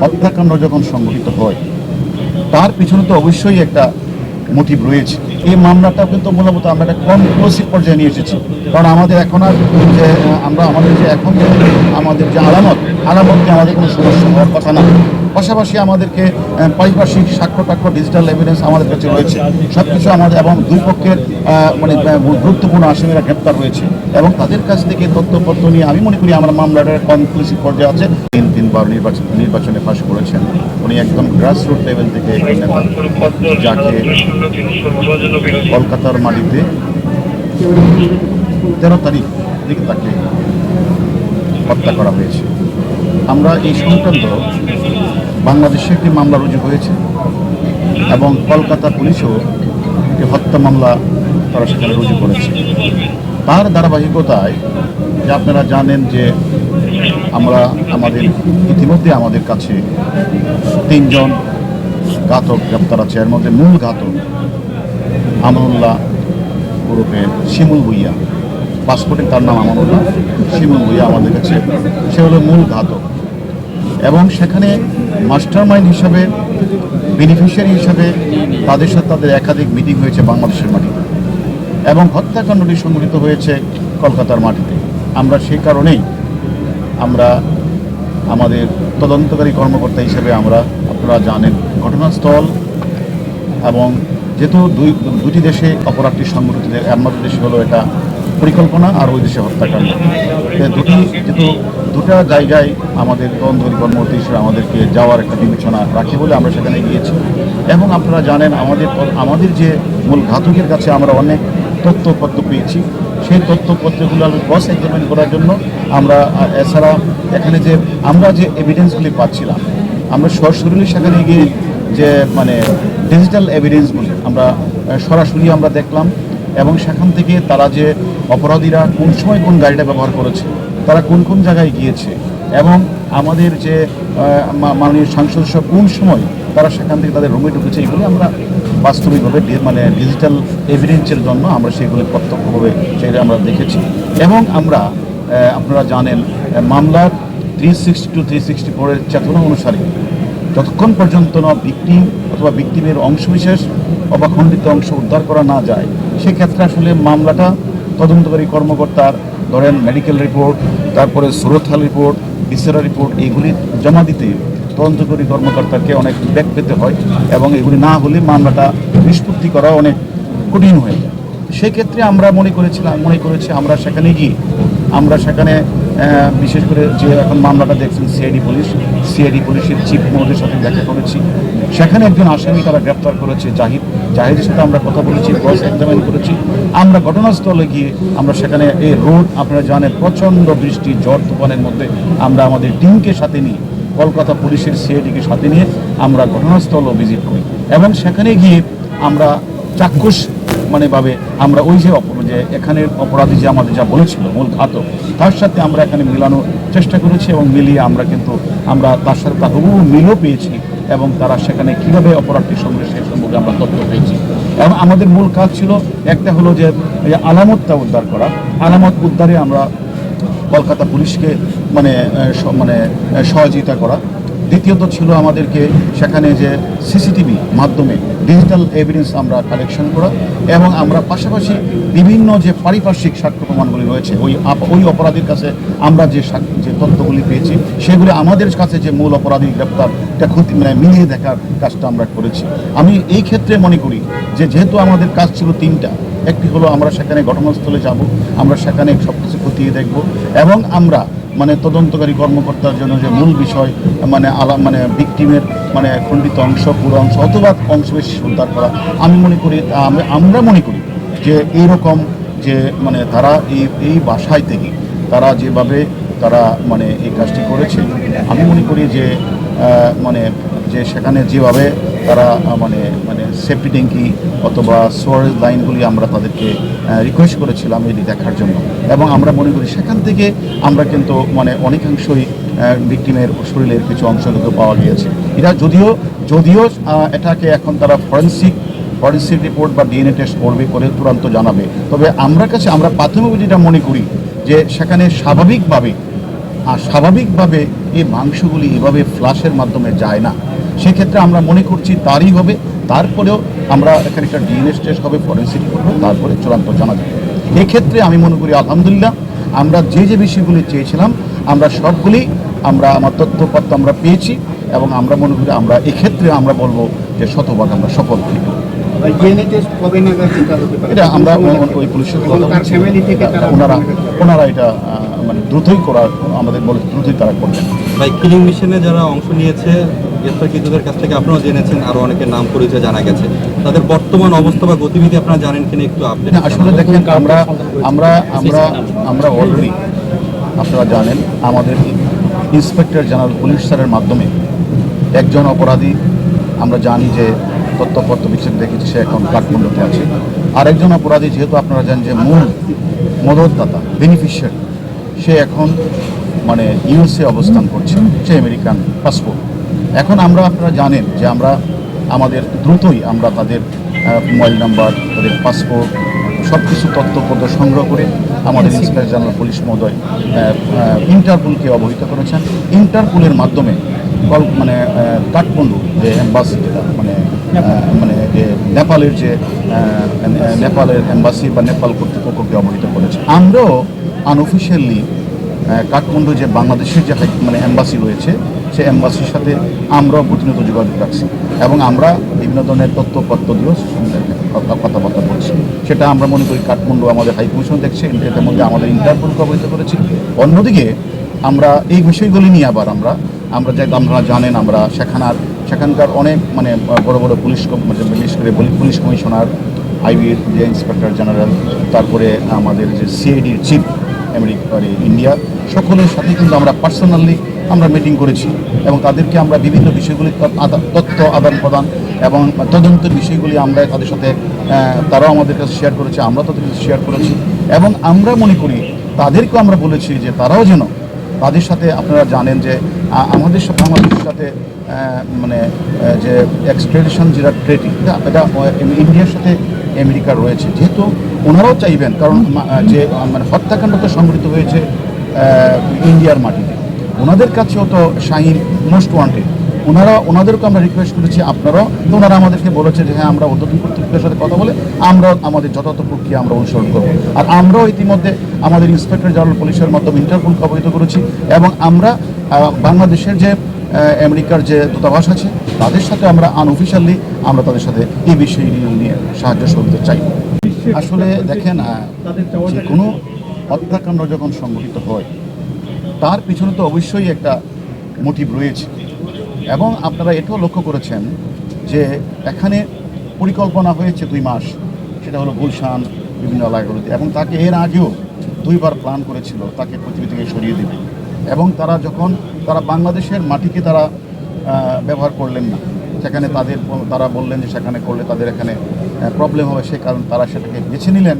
হত্যাকাণ্ড যখন সংঘটিত হয় তার পিছনে তো অবশ্যই একটা মোটিভ রয়েছে। এই মামলাটা কিন্তু মূলত আমরা একটা কনক্লুসিভ পর্যায়ে নিয়ে এসেছি। কারণ আমাদের এখন আর যে, আমরা আমাদের যে এখন আমাদের যে আলামত আলামত নিয়ে আমাদের কোনো সমস্যা হওয়ার কথা না। পাশাপাশি আমাদেরকে পারিপার্শ্বিক সাক্ষ্য টাক্ষ্য ডিজিটাল এভিডেন্স আমাদের কাছে রয়েছে। সব কিছু আমাদের এবং দুই পক্ষের মানে গুরুত্বপূর্ণ আসামিরা গ্রেপ্তার হয়েছে এবং তাদের কাছ থেকে তথ্যপত্র নিয়ে আমি মনে করি আমরা মামলাটার কনক্লুসিভ পর্যায়ে আছে। তিন, তিনবার নির্বাচন, নির্বাচনে পাশ করেছেন। উনি একদম গ্রাসরুট লেভেল থেকে যাকে কলকাতার মাটিতে তেরো তারিখ থেকে তাকে হত্যা করা হয়েছে। আমরা এই সংক্রান্ত বাংলাদেশে একটি মামলা রুজু হয়েছে এবং কলকাতা পুলিশও একটি হত্যা মামলা তারা সেখানে রুজু করেছে। তার ধারাবাহিকতায়, যে আপনারা জানেন যে আমরা আমাদের ইতিমধ্যে আমাদের কাছে তিনজন ঘাতক গ্রেপ্তার আছে। এর মধ্যে মূল ঘাতক আমানুল্লাহ ওরফে শিমুল ভুইয়া। পাসপোর্টে তার নাম আমানুল্লাহ, শিমুল ভুইয়া আমাদের কাছে। সে হলো মূল ঘাতক। এবং সেখানে মাস্টার মাইন্ড হিসাবে, বেনিফিশিয়ারি হিসাবে তাদের সাথে তাদের একাধিক মিটিং হয়েছে বাংলাদেশের মাটিতে এবং হত্যাকাণ্ডটি সংঘটিত হয়েছে কলকাতার মাটিতে। আমরা সেই কারণেই আমরা আমাদের তদন্তকারী কর্মকর্তা হিসেবে আমরা আপনারা জানেন ঘটনাস্থল এবং যেহেতু দুই দুটি দেশে অপরাধটি সংঘটিত একমাত্র দেশে হলো এটা পরিকল্পনা আর ওই দেশে হত্যাকাণ্ড। দুটি যেহেতু দুটা জায়গায় আমাদের তদন্তকারী কর্মকর্তা হিসেবে আমাদেরকে যাওয়ার একটা বিবেচনা রাখে বলে আমরা সেখানে গিয়েছি। এবং আপনারা জানেন আমাদের আমাদের যে মূল ঘাতকের কাছে আমরা অনেক তথ্যপত্র পেয়েছি। সেই তথ্যপত্রগুলো আমি ক্রস এক্সামিন করার জন্য আমরা এছাড়া এখানে যে আমরা যে এভিডেন্সগুলি পাচ্ছিলাম, আমরা সরাসরি সেখানে গিয়ে যে মানে ডিজিটাল এভিডেন্সগুলি আমরা সরাসরি আমরা দেখলাম এবং সেখান থেকে তারা যে অপরাধীরা কোন সময় কোন গাড়িটা ব্যবহার করেছে, তারা কোন কোন জায়গায় গিয়েছে এবং আমাদের যে মাননীয় সাংসদ সহ কোন সময় তারা সেখান থেকে তাদের রুমে ঢুকেছে, এগুলি আমরা বাস্তবিকভাবে মানে ডিজিটাল এভিডেন্সের জন্য আমরা সেগুলি প্রত্যক্ষভাবে সেটা আমরা দেখেছি এবং আমরা আপনারা জানেন মামলার three sixty two three sixty ফোরের চেতনা অনুসারে যতক্ষণ পর্যন্ত না ভিক্টিম অথবা ভিকটিমের অংশবিশেষ অথবা খণ্ডিত অংশ উদ্ধার করা না যায়, সেক্ষেত্রে আসলে মামলাটা তদন্তকারী কর্মকর্তার ধরেন মেডিকেল রিপোর্ট তারপরে সুরতহাল রিপোর্ট বিসেরা রিপোর্ট এইগুলি জমা দিতে তদন্তকারী কর্মকর্তাকে অনেক ব্যাক পেতে হয় এবং এগুলি না হলে মামলাটা নিষ্পত্তি করা অনেক কঠিন হয়ে যায়। সেক্ষেত্রে আমরা মনে করেছিলাম, মনে করেছি আমরা সেখানে গিয়ে, আমরা সেখানে বিশেষ করে যে এখন মামলাটা দেখছেন সিআইডি পুলিশ, সিআইডি পুলিশের চিফ মহোদয়ের সাথে দেখা করেছি। সেখানে একজন আসামি তারা গ্রেপ্তার করেছে, জাহিদ। জাহিদের সাথে আমরা কথা বলেছি, ক্রস এক্সামিন করেছি। আমরা ঘটনাস্থলে গিয়ে আমরা সেখানে এই রোড, আপনারা জানেন, প্রচণ্ড বৃষ্টি, ঝড় তুফানের মধ্যে আমরা আমাদের টিমকে সাথে নিয়ে, কলকাতা পুলিশের সিআইডিকে সাথে নিয়ে আমরা ঘটনাস্থলও ভিজিট করি। এবং সেখানে গিয়ে আমরা চাক্ষুষ মানে ভাবে আমরা ওই যে যে এখানের অপরাধী যে আমাদের যা বলেছিল, মূল ঘাতক, তার সাথে আমরা এখানে মিলানোর চেষ্টা করেছি এবং মিলিয়ে আমরা কিন্তু আমরা তার সাথে তার হুবহু মিলও পেয়েছি এবং তারা সেখানে কীভাবে অপরাধটি সঙ্গে সেই সম্পর্কে আমরা তথ্য পেয়েছি। এবং আমাদের মূল কাজ ছিল একটা হলো যে আলামতটা উদ্ধার করা। আলামত উদ্ধারে আমরা কলকাতা পুলিশকে মানে মানে সহযোগিতা করা। দ্বিতীয়ত ছিল আমাদেরকে সেখানে যে সিসিটিভি মাধ্যমে ডিজিটাল এভিডেন্স আমরা কালেকশন করা এবং আমরা পাশাপাশি বিভিন্ন যে পারিপার্শ্বিক সাক্ষ্য প্রমাণগুলি রয়েছে, ওই ওই অপরাধীর কাছে আমরা যে যে তথ্যগুলি পেয়েছি, সেগুলি আমাদের কাছে যে মূল অপরাধী গ্রেপ্তার এটা ক্ষতি মানে মিলিয়ে দেখার কাজটা আমরা করেছি। আমি এই ক্ষেত্রে মনে করি যে যেহেতু আমাদের কাজ ছিল তিনটা, একটি হলো আমরা সেখানে ঘটনাস্থলে যাব, আমরা সেখানে সব কিছু খতিয়ে দেখব এবং আমরা মানে তদন্তকারী কর্মকর্তার জন্য যে মূল বিষয় মানে আলা মানে ভিকটিমের মানে খণ্ডিত অংশ, পুরো অংশ, অথবা অংশ বেশি উদ্ধার করা, আমি মনে করি, আম- আমরা মনে করি যে এইরকম যে মানে তারা এই এই বাসায় থেকে তারা যেভাবে তারা মানে এই কাজটি করেছে, আমি মনে করি যে মানে যে সেখানে যেভাবে তারা মানে মানে সেফটি ট্যাঙ্কি অথবা সোয়ারেজ লাইনগুলি আমরা তাদেরকে রিকোয়েস্ট করেছিলাম এটি দেখার জন্য। এবং আমরা মনে করি সেখান থেকে আমরা কিন্তু মানে অনেকাংশই ভিকটিমের শরীরের কিছু অংশ কিন্তু পাওয়া গিয়েছে। এটা যদিও যদিও এটাকে এখন তারা ফরেন্সিক ফরেন্সিক রিপোর্ট বা ডিএনএ টেস্ট করবে করে চূড়ান্ত জানাবে। তবে আমরা কাছে, আমরা প্রাথমিক যেটা মনে করি যে সেখানে স্বাভাবিকভাবে, আর স্বাভাবিকভাবে এই মাংসগুলি এভাবে ফ্লাশের মাধ্যমে যায় না। সেক্ষেত্রে আমরা মনে করছি তারই হবে। তারপরেও আমরা এখানে একটা ডিএনএ টেস্ট হবে ফরেন্সিক করব তারপরে চূড়ান্ত জানা যাবে। এক্ষেত্রে আমি মনে করি আলহামদুলিল্লাহ আমরা যে যে বিষয়গুলি চেয়েছিলাম আমরা সবগুলি আমরা আমার তথ্যপত্র আমরা পেয়েছি এবং আমরা মনে করি আমরা এক্ষেত্রে আমরা বলব যে শতভাগ আমরা সফল হই। এটা আমরা ওই পুলিশের ওনারা ওনারা এটা মানে দ্রুতই করার আমাদের বলে দ্রুতই তারা করবেন। ভাই কিলিং মিশনে যারা অংশ নিয়েছে গ্রেফতারকৃতদের কাছ থেকে আপনারাও জেনেছেন আরও অনেকের নাম পরিচয় জানা গেছে। তাদের বর্তমান অবস্থা বা গতিবিধি আপনারা জানেন কিনা একটু আপডেট আসলে দেখেন আমরা আমরা আমরা আমরা অলরেডি আপনারা জানেন আমাদের ইন্সপেক্টর জেনারেল পুলিশ স্যারের মাধ্যমে একজন অপরাধী আমরা জানি যে তথ্যপত্র বিচার দেখেছি সে এখন কাঠমান্ডুতে আছে। আরেকজন অপরাধী যেহেতু আপনারা জানেন যে মূল মদতদাতা বেনিফিশিয়ারি সে এখন মানে ইউএসএ অবস্থান করছে সে আমেরিকান পাসপোর্ট এখন আমরা আপনারা জানেন যে আমরা আমাদের দ্রুতই আমরা তাদের মোবাইল নাম্বার তাদের পাসপোর্ট সব কিছু তথ্যপত্র সংগ্রহ করে আমাদের ইন্সপেক্টর জেনারেল পুলিশ মহোদয় ইন্টারপোলকে অবহিত করেছেন। ইন্টারপোলের মাধ্যমে কল মানে কাঠমান্ডু যে এম্বাসি যেটা মানে মানে যে নেপালের যে নেপালের অ্যাম্বাসি বা নেপাল কর্তৃপক্ষকে অবহিত করেছে আমরাও আনঅফিসিয়ালি কাঠমান্ডু যে বাংলাদেশের যে মানে অ্যাম্বাসি রয়েছে সেই এম্বাসির সাথে আমরাও প্রতিনিয়ত যোগাযোগ রাখছি এবং আমরা বিভিন্ন ধরনের তথ্যপত্র দিয়েও কথা- কথাবার্তা বলছি। সেটা আমরা মনে করি কাঠমান্ডু আমাদের হাই কমিশন দেখছে এর মধ্যে আমাদের ইন্টারপোলকে অবহিত করেছি। অন্যদিকে আমরা এই বিষয়গুলি নিয়ে আবার আমরা আমরা যে আপনারা জানেন, আমরা সেখানার সেখানকার অনেক মানে বড় বড় পুলিশ মানে বিশেষ করে পুলিশ কমিশনার আইবির যে ইন্সপেক্টর জেনারেল, তারপরে আমাদের যে সিআইডির চিফ আমেরিকার ইন্ডিয়া সকলের সাথে কিন্তু আমরা পার্সোনালি আমরা মিটিং করেছি এবং তাদেরকে আমরা বিভিন্ন বিষয়গুলি, তথ্য আদান প্রদান এবং তদন্তের বিষয়গুলি আমরা তাদের সাথে তারাও আমাদের কাছে শেয়ার করেছে আমরা তাদের কাছে শেয়ার করেছি এবং আমরা মনে করি তাদেরকেও আমরা বলেছি যে তারাও যেন তাদের সাথে আপনারা জানেন যে আমাদের সাথে আমাদের সাথে মানে যে এক্সট্রেডিশন যেটা ট্রেডিং এটা ইন্ডিয়ার সাথে আমেরিকার রয়েছে। যেহেতু ওনারাও চাইবেন, কারণ যে মানে হত্যাকাণ্ড তো সংঘটিত হয়েছে ইন্ডিয়ার মাটিতে। ওনাদের কাছেও তো শাহিন মোস্ট ওয়ান্টেড। ওনারা, ওনাদেরকে আমরা রিকোয়েস্ট করেছি, আপনারাও। তো ওনারা আমাদেরকে বলেছে যে হ্যাঁ আমরা উদ্যোতন কর্তৃপক্ষের সাথে কথা বলে আমরা আমাদের যথাযথ প্রক্রিয়া আমরা অনুসরণ করব। আর আমরাও ইতিমধ্যে আমাদের ইন্সপেক্টর জেনারেল পুলিশের মাধ্যমে ইন্টারপোলকে অবহিত করেছি এবং আমরা বাংলাদেশের যে আমেরিকার যে দূতাবাস আছে, তাদের সাথে আমরা আনঅফিসিয়ালি আমরা তাদের সাথে এই বিষয়গুলো নিয়ে সাহায্য সহযোগিতা চাই। আসলে দেখেন যে কোনো হত্যাকাণ্ড যখন সংঘটিত হয় তার পিছনে তো অবশ্যই একটা মোটিভ রয়েছে। এবং আপনারা এটাও লক্ষ্য করেছেন যে এখানে পরিকল্পনা হয়েছে দুই মাস। সেটা হলো গুলশান, বিভিন্ন এলাকাগুলোতে এবং তাকে এর আগেও দুইবার প্ল্যান করেছিল তাকে পৃথিবী থেকে সরিয়ে দেবে এবং তারা যখন, তারা বাংলাদেশের মাটিকে তারা ব্যবহার করলেন না। সেখানে তাদের তারা বললেন যে সেখানে করলে তাদের এখানে প্রবলেম হবে। সে কারণ তারা সেটাকে বেছে নিলেন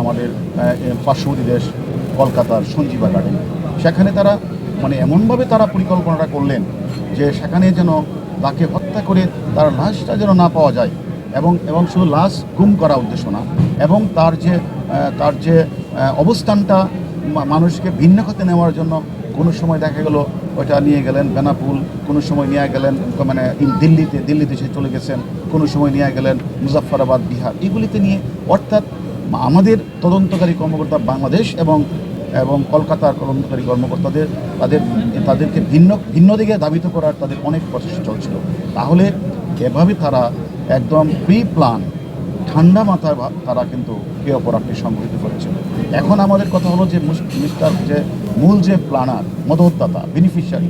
আমাদের পার্শ্ববর্তী দেশ কলকাতার সঞ্জীবা গার্ডেন সেখানে তারা মানে এমনভাবে তারা পরিকল্পনাটা করলেন যে সেখানে যেন তাকে হত্যা করে তার লাশটা যেন না পাওয়া যায় এবং এবং শুধু লাশ গুম করা উদ্দেশ্য না, এবং তার যে তার যে অবস্থানটা মানুষকে ভিন্ন খাতে নেওয়ার জন্য কোনো সময় দেখা গেল ওটা নিয়ে গেলেন বেনাপুল, কোনো সময় নিয়ে গেলেন মানে দিল্লিতে দিল্লিতে সে চলে গেছেন, কোনো সময় নিয়ে গেলেন মুজাফফরাবাদ, বিহার। এগুলিতে নিয়ে অর্থাৎ আমাদের তদন্তকারী কর্মকর্তা বাংলাদেশ এবং এবং কলকাতার তদন্তকারী কর্মকর্তাদের, তাদের, তাদেরকে ভিন্ন ভিন্ন দিকে ধাবিত করার তাদের অনেক প্রচেষ্টা চলছিল। তাহলে এভাবে তারা একদম প্রি প্ল্যান ঠান্ডা মাথায় তারা কিন্তু এ অপরাধটি সংগঠিত করেছিল। এখন আমাদের কথা হলো যে মুস- মিস্টার, যে মূল যে প্ল্যানার মদতদাতা বেনিফিশিয়ারি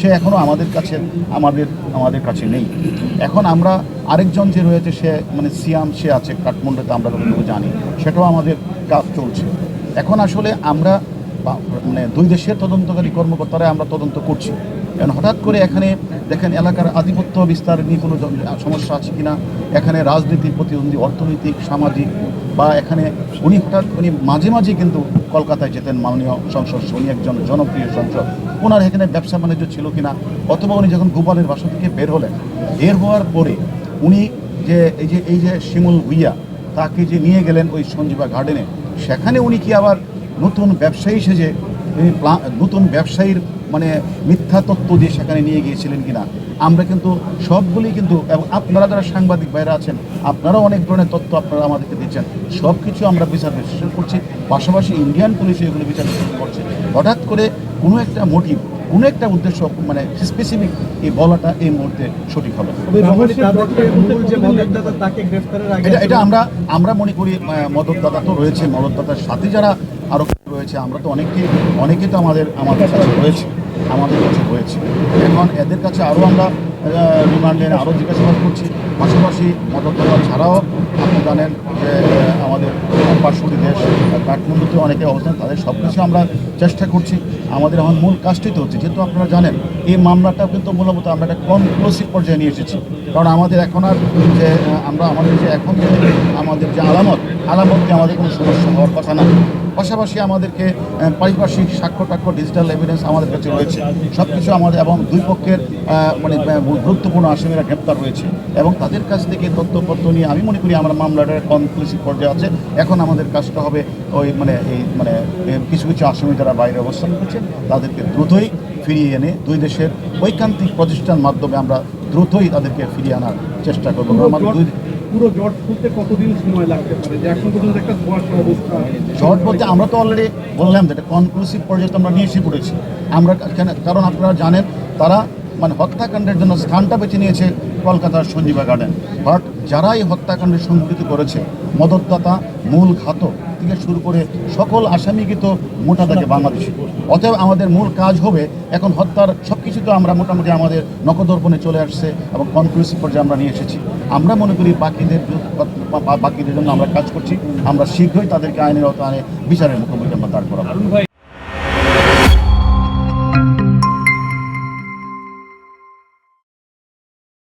সে এখনও আমাদের কাছে, আমাদের আমাদের কাছে নেই। এখন আমরা আরেকজন যে রয়েছে, সে মানে সিয়াম, সে আছে কাঠমান্ডুতে, আমরা যতটুকু জানি, সেটাও আমাদের কাজ চলছে। এখন আসলে আমরা মানে দুই দেশের তদন্তকারী কর্মকর্তারা আমরা তদন্ত করছি। কারণ হঠাৎ করে এখানে দেখেন এলাকার আধিপত্য বিস্তার নিয়ে কোনো সমস্যা আছে কিনা, এখানে রাজনীতি প্রতিদ্বন্দ্বী, অর্থনৈতিক, সামাজিক, বা এখানে উনি হঠাৎ উনি মাঝে মাঝে কিন্তু কলকাতায় যেতেন মাননীয় সংসদ উনি একজন জনপ্রিয় সংসদ। ওনার এখানে ব্যবসা বাণিজ্য ছিল কিনা, অথবা উনি যখন গোপালের বাসা থেকে বের হলেন, বের হওয়ার পরে উনি যে, এই যে এই যে শিমুল ভুইয়া, তাকে যে নিয়ে গেলেন ওই সঞ্জীবা গার্ডেনে সেখানে উনি কি আবার নতুন ব্যবসায়ী সেজে তিনি নতুন ব্যবসায়ীর মানে মিথ্যা তত্ত্ব দিয়ে সেখানে নিয়ে গিয়েছিলেন কিনা? আমরা কিন্তু সবগুলি কিন্তু, এবং আপনারা যারা সাংবাদিক ভাইরা আছেন, আপনারাও অনেক ধরনের তথ্য আপনারা আমাদেরকে দিচ্ছেন। সব কিছু আমরা বিচার বিশ্লেষণ করছি। পাশাপাশি ইন্ডিয়ান পুলিশ এগুলো বিচার বিশ্লেষণ করছে। হঠাৎ করে কোনো একটা মোটিভ কোনো একটা উদ্দেশ্য মানে স্পেসিফিক এই বলাটা এই মুহূর্তে সঠিক হবে এটা এটা আমরা আমরা মনে করি মদতদাতা তো রয়েছে মদতদাতার সাথে যারা আরও রয়েছে আমরা তো অনেকেই অনেকে তো আমাদের আমাদের সাথে রয়েছে। আমাদের কাছে রয়েছে। এখন এদের কাছে আরও আমরা রিমান্ডের আরও জিজ্ঞাসাবাদ করছি। পাশাপাশি মদতদাতা ছাড়াও আপনি জানেন যে আমাদের পার্শ্ববর্তী দেশ, কাঠমান্ডুতে অনেকে অবস্থান, তাদের সব কিছু আমরা চেষ্টা করছি। আমাদের এখন মূল কাজটাই তো হচ্ছে, যেহেতু আপনারা জানেন, এই মামলাটা কিন্তু মূলত আমরা একটা কনক্লুসিভ পর্যায়ে নিয়ে এসেছি। কারণ আমাদের এখন আর যে আমরা আমাদের যে এখন আমাদের যে আলামত, আলামতকে আমাদের কোনো সমস্যা হওয়ার কথা না। পাশাপাশি আমাদেরকে পারিপার্শ্বিক সাক্ষ্য টাক্ষ্য ডিজিটাল এভিডেন্স আমাদের কাছে রয়েছে। সব কিছু আমাদের এবং দুই পক্ষের মানে গুরুত্বপূর্ণ আসামিরা গ্রেপ্তার হয়েছে। এবং তাদের কাছ থেকে তথ্যপত্র নিয়ে আমি মনে করি আমরা মামলাটার কনক্লুসিভ পর্যায়ে আছে। এখন আমাদের কাজটা হবে ওই মানে এই মানে কিছু কিছু আসামি যারা বাইরে অবস্থান করছে তাদেরকে দ্রুতই ফিরিয়ে এনে দুই দেশের ঐকান্তিক প্রতিষ্ঠান মাধ্যমে আমরা দ্রুতই তাদেরকে ফিরিয়ে আনার চেষ্টা করব। আমাদের দুই পুরো জট খুলতে কতদিন সময় লাগতে পারে? যে এখন পর্যন্ত একটা ধোয়াশা অবস্থা। জট বলতে আমরা তো অলরেডি বললাম যে এটা কনক্লুসিভ পর্যায়ে তো আমরা নিয়ে এসে পড়েছি। আমরা কারণ আপনারা জানেন, তারা মানে হত্যাকাণ্ডের জন্য স্থানটা বেছে নিয়েছে কলকাতার সঞ্জীবা গার্ডেন বাট যারা এই হত্যাকাণ্ডের সংঘটিত করেছে, মদতদাতা মূল ঘাতক। থেকে শুরু করে সকল আসামি কিন্তু মোটা থাকে বাংলাদেশে। অতএব আমাদের মূল কাজ হবে এখন হত্যার সব কিছু তো আমরা মোটামুটি আমাদের নকদর্পণে চলে আসছে এবং কনক্লুসিভ পর্যায়ে আমরা নিয়ে এসেছি। আমরা মনে করি বাকিদের বাকিদের জন্য আমরা কাজ করছি। আমরা শীঘ্রই তাদেরকে আইনের আওতায় বিচারের মুখোমুখি আমরা দাঁড় করাবো।